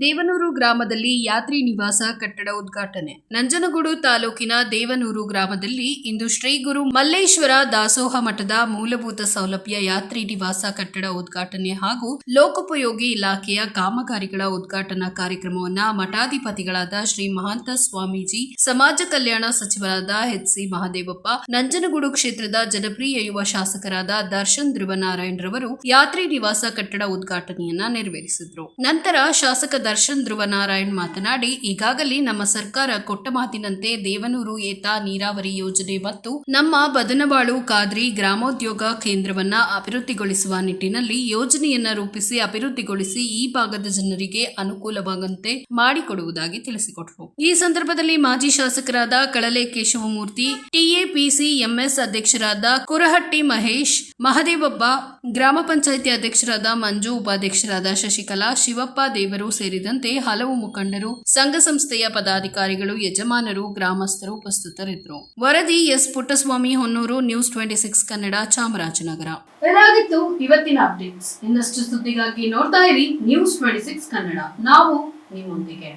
ದೇವನೂರು ಗ್ರಾಮದಲ್ಲಿ ಯಾತ್ರಿ ನಿವಾಸ ಕಟ್ಟಡ ಉದ್ಘಾಟನೆ. ನಂಜನಗೂಡು ತಾಲೂಕಿನ ದೇವನೂರು ಗ್ರಾಮದಲ್ಲಿ ಇಂದು ಶ್ರೀ ಗುರು ಮಲ್ಲೇಶ್ವರ ದಾಸೋಹ ಮಠದ ಮೂಲಭೂತ ಸೌಲಭ್ಯ ಯಾತ್ರಿ ನಿವಾಸ ಕಟ್ಟಡ ಉದ್ಘಾಟನೆ ಹಾಗೂ ಲೋಕೋಪಯೋಗಿ ಇಲಾಖೆಯ ಕಾಮಗಾರಿಗಳ ಉದ್ಘಾಟನಾ ಕಾರ್ಯಕ್ರಮವನ್ನ ಮಠಾಧಿಪತಿಗಳಾದ ಶ್ರೀ ಮಹಾಂತ ಸ್ವಾಮೀಜಿ, ಸಮಾಜ ಕಲ್ಯಾಣ ಸಚಿವರಾದ ಎಚ್ ಸಿ ಮಹಾದೇವಪ್ಪ, ನಂಜನಗೂಡು ಕ್ಷೇತ್ರದ ಜನಪ್ರಿಯ ಯುವ ಶಾಸಕರಾದ ದರ್ಶನ್ ಧ್ರುವನಾರಾಯಣ್ ರವರು ಯಾತ್ರಿ ನಿವಾಸ ಕಟ್ಟಡ ಉದ್ಘಾಟನೆಯನ್ನ ನೆರವೇರಿಸಿದ್ರು. ನಂತರ ಶಾಸಕ ದರ್ಶನ್ ಧ್ರುವನಾರಾಯಣ್ ಮಾತನಾಡಿ, ಈಗಾಗಲೇ ನಮ್ಮ ಸರ್ಕಾರ ಕೊಟ್ಟ ಮಾತಿನಂತೆ ದೇವನೂರು ಏತ ನೀರಾವರಿ ಯೋಜನೆ ಮತ್ತು ನಮ್ಮ ಬದನಬಾಳು ಕಾದ್ರಿ ಗ್ರಾಮೋದ್ಯೋಗ ಕೇಂದ್ರವನ್ನ ಅಭಿವೃದ್ಧಿಗೊಳಿಸುವ ನಿಟ್ಟಿನಲ್ಲಿ ಯೋಜನೆಯನ್ನ ರೂಪಿಸಿ ಅಭಿವೃದ್ಧಿಗೊಳಿಸಿ ಈ ಭಾಗದ ಜನರಿಗೆ ಅನುಕೂಲವಾಗಂತೆ ಮಾಡಿಕೊಡುವುದಾಗಿ ತಿಳಿಸಿಕೊಟ್ಟರು ಈ ಸಂದರ್ಭದಲ್ಲಿ ಮಾಜಿ ಶಾಸಕರಾದ ಕಳಲೆ ಕೇಶವಮೂರ್ತಿ, ಟಿಎಪಿಸಿ ಎಂಎಸ್ ಅಧ್ಯಕ್ಷರಾದ ಕುರಹಟ್ಟಿ ಮಹೇಶ್, ಮಹದೇವಪ್ಪ, ಗ್ರಾಮ ಪಂಚಾಯಿತಿ ಅಧ್ಯಕ್ಷರಾದ ಮಂಜು, ಉಪಾಧ್ಯಕ್ಷರಾದ ಶಶಿಕಲಾ, ಶಿವಪ್ಪ ದೇವರು ಸೇರಿದಂತೆ ಹಲವು ಮುಖಂಡರು, ಸಂಘ ಸಂಸ್ಥೆಯ ಪದಾಧಿಕಾರಿಗಳು, ಯಜಮಾನರು, ಗ್ರಾಮಸ್ಥರು ಉಪಸ್ಥಿತರಿದ್ದರು. ವರದಿ S. Puttaswamy, Honnur, news twenty six Kannada, Chamarajanagar. ಇದಾಗಿತ್ತು ಇವತ್ತಿನ ಅಪ್ಡೇಟ್ಸ್. ಇನ್ನಷ್ಟು ಸುದ್ದಿಗಾಗಿ ನೋಡ್ತಾ ಇರಿ ನ್ಯೂಸ್ ಟ್ವೆಂಟಿ ಸಿಕ್ಸ್ ಕನ್ನಡ. ನಾವು ನಿಮ್ಮೊಂದಿಗೆ.